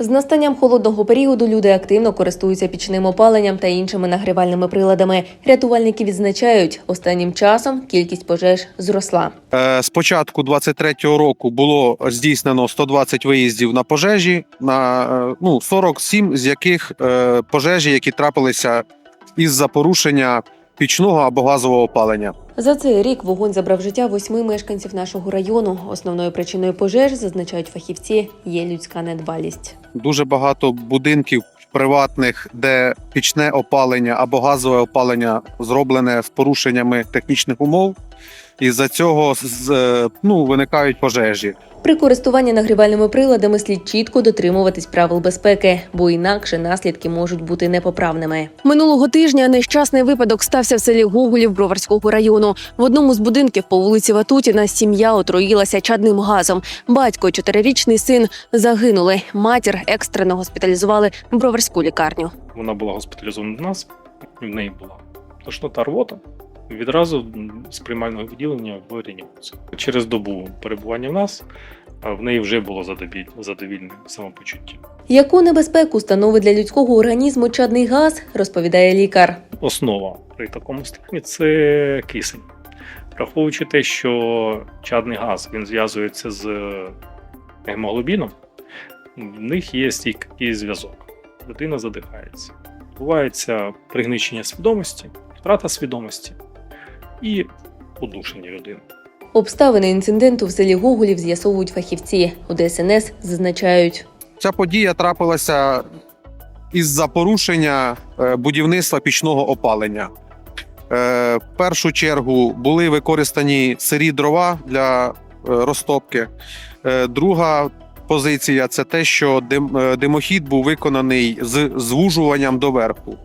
З настанням холодного періоду люди активно користуються пічним опаленням та іншими нагрівальними приладами. Рятувальники відзначають, останнім часом кількість пожеж зросла. Е, З початку 23-го року було здійснено 120 виїздів на пожежі, на е, ну 47 з яких е, пожежі, які трапилися із-за порушення пічного або газового опалення. За цей рік вогонь забрав життя восьми мешканців нашого району. Основною причиною пожеж, зазначають фахівці, є людська недбалість. Дуже багато будинків приватних, де пічне опалення або газове опалення зроблене з порушеннями технічних умов, і за цього з- е, ну, виникають пожежі. При користуванні нагрівальними приладами слід чітко дотримуватись правил безпеки, бо інакше наслідки можуть бути непоправними. Минулого тижня нещасний випадок стався в селі Гоголів Броварського району. В одному з будинків по вулиці Ватутіна сім'я отруїлася чадним газом. Батько, чотирирічний син загинули. Матір екстрено госпіталізували в Броварську лікарню. Вона була госпіталізована до нас, в неї була тошнота рвота. Відразу з приймального відділення в реанімацію. Через добу перебування в нас в неї вже було задовіль- задовільне самопочуття. Яку небезпеку становить для людського організму чадний газ, розповідає лікар. Основа при такому стані це кисень. Враховуючи те, що чадний газ він зв'язується з гемоглобіном, в них є стійкий зв'язок. Людина задихається. Відбувається пригничення свідомості, втрата свідомості і удушення людини. Обставини інциденту в селі Гоголів з'ясовують фахівці. У ДСНС зазначають. Ця подія трапилася із-за порушення е, будівництва пічного опалення. Е, В першу чергу були використані сирі дрова для е, розтопки. Друга позиція це те, що дим- димохід був виконаний з звужуванням доверху.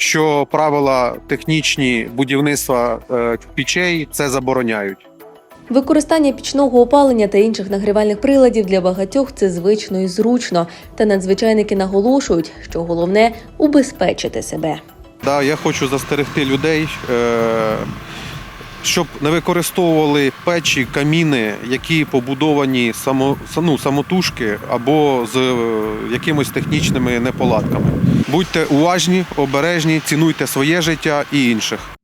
Що правила технічні будівництва е, пічей це забороняють. Використання пічного опалення та інших нагрівальних приладів для багатьох це звично і зручно. Та надзвичайники наголошують, що головне убезпечити себе. Да, я хочу застерегти людей, е, щоб не використовували печі, каміни, які побудовані само, ну, самотужки або з е, якимось технічними неполадками. Будьте уважні, обережні, цінуйте своє життя і інших.